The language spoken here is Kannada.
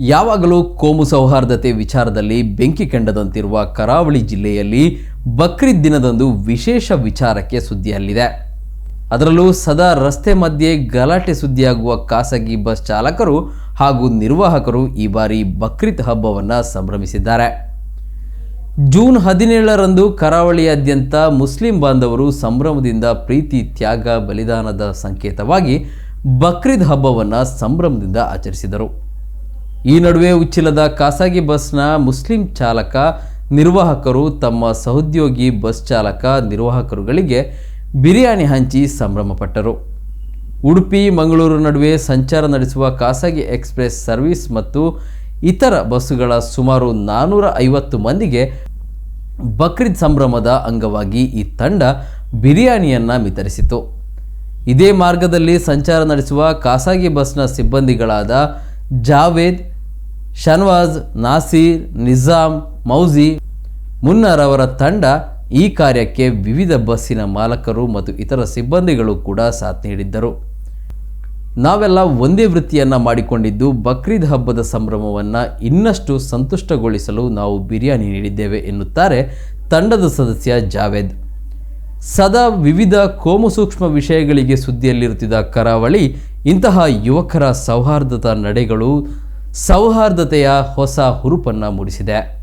ಯಾವಾಗಲೂ ಕೋಮು ಸೌಹಾರ್ದತೆ ವಿಚಾರದಲ್ಲಿ ಬೆಂಕಿ ಕಂಡದಂತಿರುವ ಕರಾವಳಿ ಜಿಲ್ಲೆಯಲ್ಲಿ ಬಕ್ರೀದ್ ದಿನದಂದು ವಿಶೇಷ ವಿಚಾರಕ್ಕೆ ಸುದ್ದಿಯಲ್ಲಿದೆ. ಅದರಲ್ಲೂ ಸದಾ ರಸ್ತೆ ಮಧ್ಯೆ ಗಲಾಟೆ ಸುದ್ದಿಯಾಗುವ ಖಾಸಗಿ ಬಸ್ ಚಾಲಕರು ಹಾಗೂ ನಿರ್ವಾಹಕರು ಈ ಬಾರಿ ಬಕ್ರೀದ್ ಹಬ್ಬವನ್ನು ಸಂಭ್ರಮಿಸಿದ್ದಾರೆ. ಜೂನ್ ಹದಿನೇಳರಂದು ಕರಾವಳಿಯಾದ್ಯಂತ ಮುಸ್ಲಿಂ ಬಾಂಧವರು ಸಂಭ್ರಮದಿಂದ ಪ್ರೀತಿ, ತ್ಯಾಗ, ಬಲಿದಾನದ ಸಂಕೇತವಾಗಿ ಬಕ್ರೀದ್ ಹಬ್ಬವನ್ನು ಸಂಭ್ರಮದಿಂದ ಆಚರಿಸಿದರು. ಈ ನಡುವೆ ಉಚ್ಚಿಲದ ಖಾಸಗಿ ಬಸ್ನ ಮುಸ್ಲಿಂ ಚಾಲಕ, ನಿರ್ವಾಹಕರು ತಮ್ಮ ಸಹೋದ್ಯೋಗಿ ಬಸ್ ಚಾಲಕ ನಿರ್ವಾಹಕರುಗಳಿಗೆ ಬಿರಿಯಾನಿ ಹಂಚಿ ಸಂಭ್ರಮಪಟ್ಟರು. ಉಡುಪಿ, ಮಂಗಳೂರು ನಡುವೆ ಸಂಚಾರ ನಡೆಸುವ ಖಾಸಗಿ ಎಕ್ಸ್ಪ್ರೆಸ್ ಸರ್ವಿಸ್ ಮತ್ತು ಇತರ ಬಸ್ಸುಗಳ ಸುಮಾರು ನಾನ್ನೂರ ಐವತ್ತು ಮಂದಿಗೆ ಬಕ್ರೀದ್ ಸಂಭ್ರಮದ ಅಂಗವಾಗಿ ಈ ತಂಡ ಬಿರಿಯಾನಿಯನ್ನು ವಿತರಿಸಿತು. ಇದೇ ಮಾರ್ಗದಲ್ಲಿ ಸಂಚಾರ ನಡೆಸುವ ಖಾಸಗಿ ಬಸ್ನ ಸಿಬ್ಬಂದಿಗಳಾದ ಜಾವೇದ್, ಶನ್ವಾಜ್, ನಾಸೀರ್, ನಿಜಾಮ್ ಮೌಜಿ ಮುನ್ನರವರ ಅವರ ತಂಡ ಈ ಕಾರ್ಯಕ್ಕೆ ವಿವಿಧ ಬಸ್ಸಿನ ಮಾಲಕರು ಮತ್ತು ಇತರ ಸಿಬ್ಬಂದಿಗಳು ಕೂಡ ಸಾಥ್ ನೀಡಿದ್ದರು. ನಾವೆಲ್ಲ ಒಂದೇ ವೃತ್ತಿಯನ್ನು ಮಾಡಿಕೊಂಡಿದ್ದು ಬಕ್ರೀದ್ ಹಬ್ಬದ ಸಂಭ್ರಮವನ್ನು ಇನ್ನಷ್ಟು ಸಂತುಷ್ಟಗೊಳಿಸಲು ನಾವು ಬಿರಿಯಾನಿ ನೀಡಿದ್ದೇವೆ ಎನ್ನುತ್ತಾರೆ ತಂಡದ ಸದಸ್ಯ ಜಾವೇದ್. ಸದಾ ವಿವಿಧ ಕೋಮು ಸೂಕ್ಷ್ಮ ವಿಷಯಗಳಿಗೆ ಸುದ್ದಿಯಲ್ಲಿರುತ್ತಿದ್ದ ಕರಾವಳಿ ಇಂತಹ ಯುವಕರ ಸೌಹಾರ್ದತಾ ನಡೆಗಳು ಸೌಹಾರ್ದತೆಯ ಹೊಸ ಹುರುಪನ್ನು ಮೂಡಿಸಿದೆ.